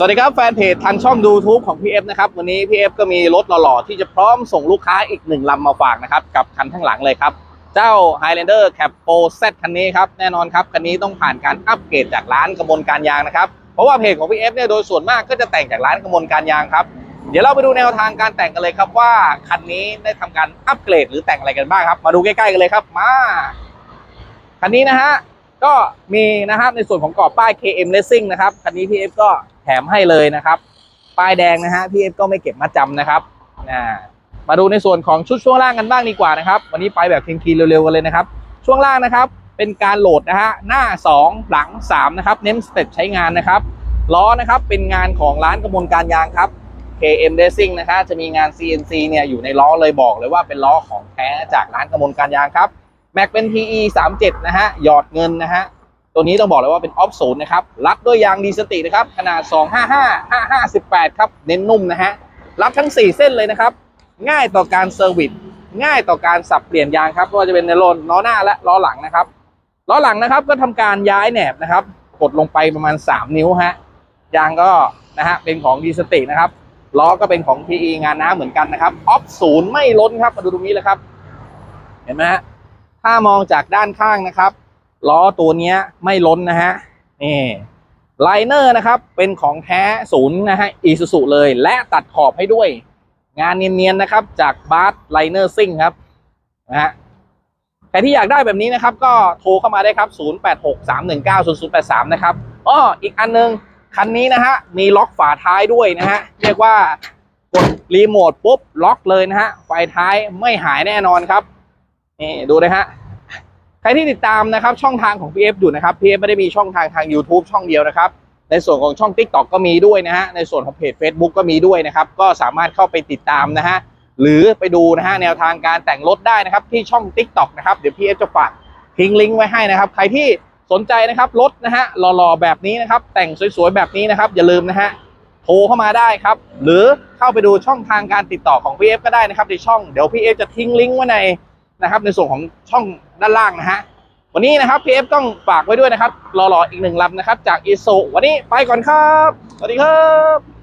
สวัสดีครับแฟนเพจทางช่อง YouTube ของ PF นะครับวันนี้ PF ก็มีรถหล่อๆ ที่จะพร้อมส่งลูกค้าอีกหนึ่งลำมาฝากนะครับกับคันข้างหลังเลยครับ เจ้า Highlander Cap Pro Z คันนี้ครับแน่นอนครับ คันนี้ต้องผ่านการอัปเกรดจากร้านกระมวลการยางนะครับ เพราะว่าเพจของ PF เอฟเนี่ยโดยส่วนมากก็จะแต่งจากร้านกระมวลการยางครับ เดี๋ยวเราไปดูแนวทางการแต่งกันเลยครับว่าคันนี้ได้ทำการอัปเกรดหรือแต่งอะไรกันบ้างครับมาดูใกล้ๆกันเลยครับมาคันนี้นะฮะก็มีนะครับในส่วนของกรอบป้าย KM Racing นะครับคันนี้ PF ก็ ถมให้เลยนะครับ ป้ายแดงนะฮะ PF ก็ไม่เก็บมาจำนะครับอ่ามาดูในส่วนของชุดช่วงล่างกันบ้างดีกว่านะครับ วันนี้ไปแบบคลีนๆเร็วๆกันเลยนะครับ ช่วงล่างนะครับ เป็นการโหลดนะฮะหน้า 2 หลัง 3 นะครับ เน้นสเต็ปใช้งานนะครับล้อนะครับเป็นงานของร้านกระมวลการยางครับ KM Racing นะคะจะมีงาน CNC เนี่ยอยู่ในล้อเลยบอกเลยว่าเป็นล้อของแท้จากร้านกระมวลการยางครับแม็กเป็น PE 37 นะฮะหยอดเงินนะฮะ ตัวนี้ต้องบอกเลยว่าเป็นออฟศูนย์นะครับ รัดด้วยยางดีสตินะครับ ขนาด 255 5518ครับ เน้นนุ่มนะฮะ รับทั้ง 4 เส้นเลยนะครับ ง่ายต่อการเซอร์วิส ง่ายต่อการสับเปลี่ยนยางครับไม่ว่าจะเป็นในล้ล้อหน้าและล้อหลังนะครับ ล้อหลังนะครับก็ทำการย้ายแหนบนะครับ กดลงไปประมาณ 3 นิ้วฮะ ยางก็นะฮะเป็นของดีสตินะครับ ล้อก็เป็นของ PE งานน้ำเหมือนกันนะครับ ออฟศูนย์ไม่ล้นครับ มาดูตรงนี้เลยครับ เห็นไหมฮะ ถ้ามองจากด้านข้างนะครับ ล้อตัวนี้ไม่ล้นนะฮะนี่ไลเนอร์นะครับ เป็นของแท้ศูนย์นะฮะอีซูซูเลย และตัดขอบให้ด้วย งานเนียนๆนะครับ จากบาร์สไลเนอร์ซิ่งครับนะฮะใครที่อยากได้แบบนี้นะครับ ก็โทรเข้ามาได้ครับ 0863190083 นะครับอ้ออีกอันนึง คันนี้นะฮะ มีล็อกฝาท้ายด้วยนะฮะ เรียกว่ากดรีโมทปุ๊บล็อกเลยนะฮะ ไฟท้ายไม่หายแน่นอนครับ นี่ดูเลยฮะ ใครที่ติดตามนะครับช่องทางของ PF อยู่นะครับ PF ไม่ได้มีช่องทางทาง YouTube ช่องเดียวนะครับ ในส่วนของช่อง TikTok ก็มีด้วยนะฮะในส่วนของเพจ Facebook ก็มีด้วยนะครับ ก็สามารถเข้าไปติดตามนะฮะหรือไปดูนะฮะแนวทางการแต่งรถได้นะครับที่ช่อง TikTok นะครับเดี๋ยว PF จะฝากทิ้งลิงก์ไว้ให้นะครับ ใครที่สนใจนะครับรถนะฮะหล่อๆแบบนี้นะครับ แต่งสวยๆแบบนี้นะครับ อย่าลืมนะฮะโทรเข้ามาได้ครับ หรือเข้าไปดูช่องทางการติดต่อของ PF ก็ได้นะครับในช่องเดี๋ยว PF จะทิ้งลิงก์ไว้ใน นะครับ ในส่วนของช่องด้านล่างนะฮะวันนี้นะครับ PF ต้องฝากไว้ด้วยนะครับรอๆอีกหนึ่งลำนะครับ จากอีโซวันนี้ไปก่อนครับ สวัสดีครับ